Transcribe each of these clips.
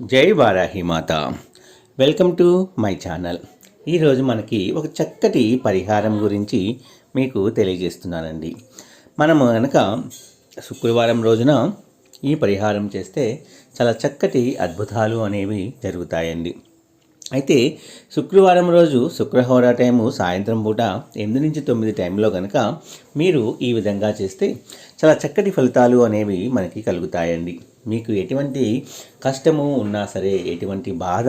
జై వారాహి మాత. Welcome to my channel. ఈరోజు మనకి ఒక చక్కటి పరిహారం గురించి మీకు తెలియజేస్తున్నానండి. మనము కనుక శుక్రవారం రోజున ఈ పరిహారం చేస్తే చాలా చక్కటి అద్భుతాలు అనేవి జరుగుతాయండి. అయితే శుక్రవారం రోజు శుక్రహోర టైము సాయంత్రం పూట ఎనిమిది నుంచి తొమ్మిది టైంలో కనుక మీరు ఈ విధంగా చేస్తే చాలా చక్కటి ఫలితాలు అనేవి మనకి కలుగుతాయండి. మీకు ఎటువంటి కష్టము ఉన్నా సరే ఎటువంటి బాధ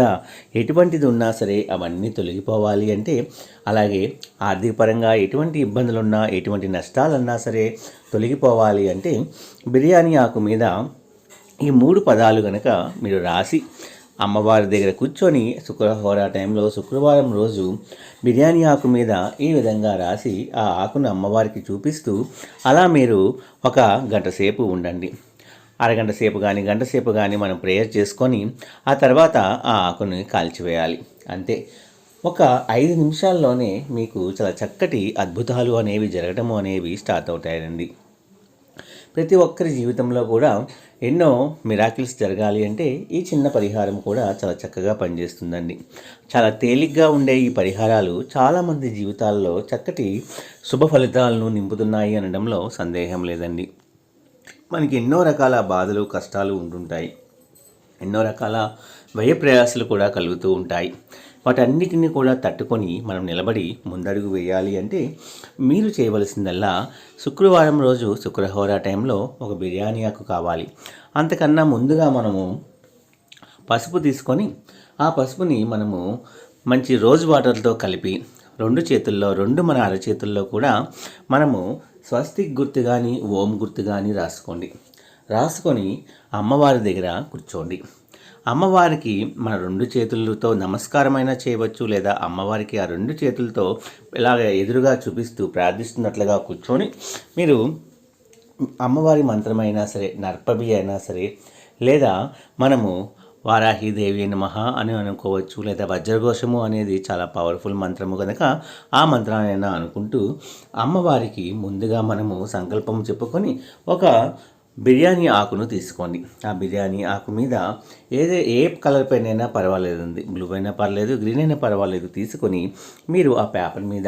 ఎటువంటిది ఉన్నా సరే అవన్నీ తొలగిపోవాలి అంటే అలాగే ఆర్థికపరంగా ఎటువంటి ఇబ్బందులున్నా ఎటువంటి నష్టాలన్నా సరే తొలగిపోవాలి అంటే బిర్యానీ ఆకు మీద ఈ మూడు పదాలు కనుక మీరు రాసి అమ్మవారి దగ్గర కూర్చొని శుక్రవార టైంలో శుక్రవారం రోజు బిర్యానీ ఆకు మీద ఈ విధంగా రాసి ఆ ఆకును అమ్మవారికి చూపిస్తూ అలా మీరు ఒక గంట సేపు ఉండండి. అరగంట సేపు కానీ గంట సేపు కానీ మనం ప్రేయర్ చేసుకొని ఆ తర్వాత ఆ ఆకుని కాల్చివేయాలి. అంతే. ఒక ఐదు నిమిషాల్లోనే మీకు చాలా చక్కటి అద్భుతాలు అనేవి జరగటము అనేవి స్టార్ట్ అవుతాయండి. ప్రతి ఒక్కరి జీవితంలో కూడా ఎన్నో మిరాకిల్స్ జరగాలి అంటే ఈ చిన్న పరిహారం కూడా చాలా చక్కగా పనిచేస్తుందండి. చాలా తేలిగ్గా ఉండే ఈ పరిహారాలు చాలామంది జీవితాల్లో చక్కటి శుభ ఫలితాలను నింపుతున్నాయి అనడంలో సందేహం లేదండి. మనకి ఎన్నో రకాల బాధలు కష్టాలు ఉంటుంటాయి. ఎన్నో రకాల వ్యయ ప్రయాసాలు కూడా కలుగుతూ ఉంటాయి. వాటన్నిటిని కూడా తట్టుకొని మనం నిలబడి ముందడుగు వేయాలి అంటే మీరు చేయవలసిందల్లా శుక్రవారం రోజు శుక్రహోరా టైంలో ఒక బిర్యానీ ఆకు కావాలి. అంతకన్నా ముందుగా మనము పసుపు తీసుకొని ఆ పసుపుని మనము మంచి రోజ్ వాటర్తో కలిపి రెండు చేతుల్లో రెండు మన అరచేతుల్లో కూడా మనము స్వస్తిక్ గుర్తు కానీ ఓం గుర్తు కానీ రాసుకోండి. రాసుకొని అమ్మవారి దగ్గర కూర్చోండి. అమ్మవారికి మన రెండు చేతులతో నమస్కారమైనా చేయవచ్చు లేదా అమ్మవారికి ఆ రెండు చేతులతో ఇలాగ ఎదురుగా చూపిస్తూ ప్రార్థిస్తున్నట్లుగా కూర్చొని మీరు అమ్మవారి మంత్రమైనా సరే నర్పబి అయినా సరే లేదా మనము వారాహిదేవి నమః అని అనుకోవచ్చు లేదా వజ్రఘోషము అనేది చాలా పవర్ఫుల్ మంత్రము కనుక ఆ మంత్రాన్ని అనుకుంటూ అమ్మవారికి ముందుగా మనము సంకల్పం చెప్పుకొని ఒక బిర్యానీ ఆకును తీసుకోండి. ఆ బిర్యానీ ఆకు మీద ఏదే ఏ కలర్ పెన్ అయినా పర్వాలేదండి. బ్లూ అయినా పర్లేదు గ్రీన్ అయినా పర్వాలేదు. తీసుకొని మీరు ఆ పేపర్ మీద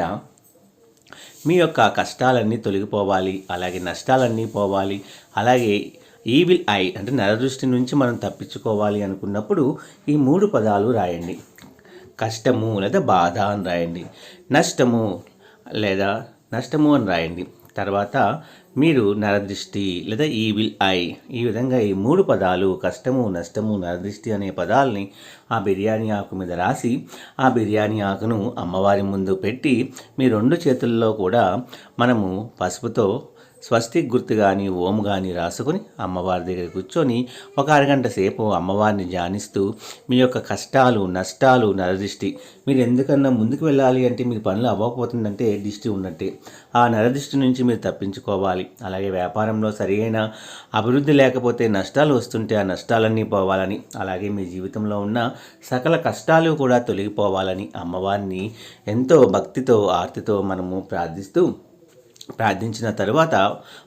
మీ యొక్క కష్టాలన్నీ తొలగిపోవాలి అలాగే నష్టాలన్నీ పోవాలి అలాగే ఈవిల్ ఐ అంటే నరదృష్టి నుంచి మనం తప్పించుకోవాలి అనుకున్నప్పుడు ఈ మూడు పదాలు రాయండి. కష్టము లేదా బాధ అని రాయండి. నష్టము లేదా నష్టము అని రాయండి. తర్వాత మీరు నరదృష్టి లేదా ఈవిల్ ఐ ఈ విధంగా ఈ మూడు పదాలు కష్టము నష్టము నరదృష్టి అనే పదాలని ఆ బిర్యానీ ఆకు మీద రాసి ఆ బిర్యానీ ఆకును అమ్మవారి ముందు పెట్టి మీ రెండు చేతుల్లో కూడా మనము పసుపుతో స్వస్తిక్ గుర్తు కానీ ఓం కానీ రాసుకుని అమ్మవారి దగ్గర కూర్చొని ఒక అరగంట సేపు అమ్మవారిని ధ్యానిస్తూ మీ యొక్క కష్టాలు నష్టాలు నరదిష్టి మీరు ఎందుకన్నా ముందుకు వెళ్ళాలి అంటే మీ పనులు అవ్వకపోతుందంటే దిష్టి ఉన్నట్టే. ఆ నరదిష్టి నుంచి మీరు తప్పించుకోవాలి. అలాగే వ్యాపారంలో సరియైన అభివృద్ధి లేకపోతే నష్టాలు వస్తుంటే ఆ నష్టాలన్నీ పోవాలని అలాగే మీ జీవితంలో ఉన్న సకల కష్టాలు కూడా తొలగిపోవాలని అమ్మవారిని ఎంతో భక్తితో ఆర్తితో మనము ప్రార్థిస్తూ ప్రార్థించిన తరువాత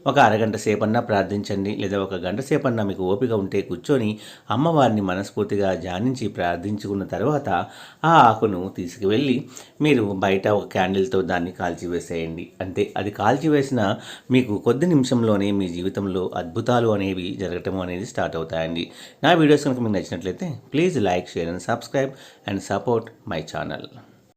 ఒక అరగంట సేపన్నా ప్రార్థించండి లేదా ఒక గంట సేపన్నా మీకు ఓపిక ఉంటే కూర్చొని అమ్మవారిని మనస్ఫూర్తిగా ధ్యానించి ప్రార్థించుకున్న తర్వాత ఆ ఆకును తీసుకువెళ్ళి మీరు బయట ఒక క్యాండిల్తో దాన్ని కాల్చివేసేయండి. అంతే అది కాల్చివేసిన మీకు కొద్ది నిమిషంలోనే మీ జీవితంలో అద్భుతాలు అనేవి జరగటం అనేది స్టార్ట్ అవుతాయండి. నా వీడియోస్ కనుక మీకు నచ్చినట్లయితే please like share and subscribe and support my channel.